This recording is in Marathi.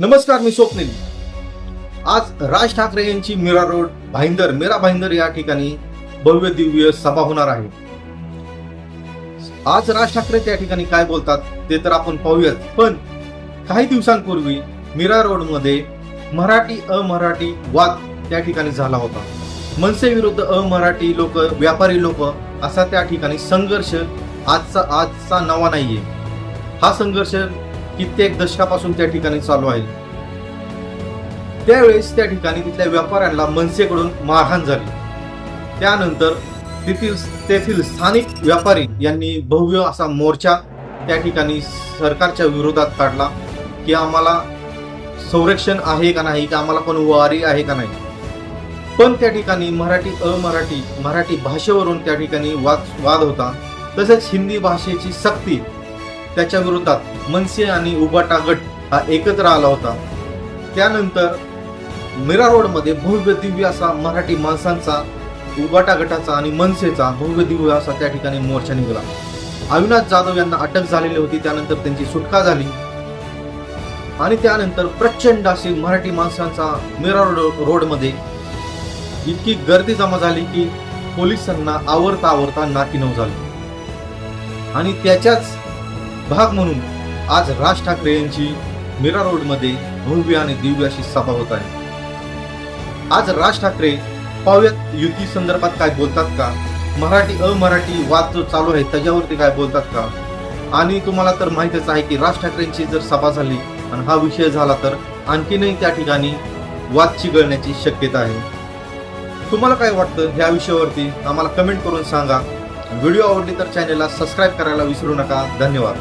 नमस्कार मी स्वप्नील. आज राज ठाकरे यांची मीरा रोड भाईंदर मीरा भाईंदर या ठिकाणी भव्य दिव्य सभा होणार आहे. आज राज ठाकरे त्या ठिकाणी काय बोलतात ते तर आपण पाहूयात. पण काही दिवसांपूर्वी मीरा रोडमध्ये मराठी अमराठी वाद त्या ठिकाणी झाला होता. मनसे विरुद्ध अमराठी लोक व्यापारी लोक असा त्या ठिकाणी संघर्ष आजचा आजचा नवा नाहीये. हा संघर्ष कित्येक दशकापासून त्या ठिकाणी चालू आहे. त्यावेळेस त्या ठिकाणी तिथल्या व्यापाऱ्यांना मनसेकडून मारहाण झाली. त्यानंतर तेथील तेथील स्थानिक व्यापारी यांनी भव्य असा मोर्चा त्या ठिकाणी सरकारच्या विरोधात काढला की आम्हाला संरक्षण आहे का नाही की आम्हाला पण वारी आहे का नाही. पण त्या ठिकाणी मराठी अमराठी मराठी भाषेवरून त्या ठिकाणी वाद वाद होता. तसेच हिंदी भाषेची सक्ती त्याच्या विरोधात मनसे आणि उबाटा गट हा एकत्र आला होता. त्यानंतर मीरा रोडमध्ये भव्य दिव्य असा मराठी माणसांचा उबाटा गटाचा आणि मनसेचा भव्य दिव्य असा त्या ठिकाणी मोर्चा निघाला. अविनाश जाधव यांना अटक झालेली होती त्यानंतर त्यांची सुटका झाली. आणि त्यानंतर प्रचंड अशी मराठी माणसांचा मीरा रोड रोडमध्ये इतकी गर्दी जमा झाली की पोलिसांना आवरता आवरता नाकीनऊ झाली. आणि त्याच्याच भाग म्हणून आज राज ठाकरे यांची मीरा रोडमध्ये भव्य आणि दिव्य अशी सभा होत आहे. आज राज ठाकरे पाहुयात युती संदर्भात काय बोलतात का? मराठी अमराठी वाद जो चालू आहे त्याच्यावरती काय बोलतात का? आणि तुम्हाला तर माहितच आहे की राज ठाकरेंची जर सभा झाली आणि हा विषय झाला तर आणखीनही त्या ठिकाणी वाद चिघळण्याची शक्यता आहे. तुम्हाला काय वाटतं ह्या विषयावरती? आम्हाला कमेंट करून सांगा. व्हिडिओ आवडली तर चॅनेलला सबस्क्राईब करायला विसरू नका. धन्यवाद.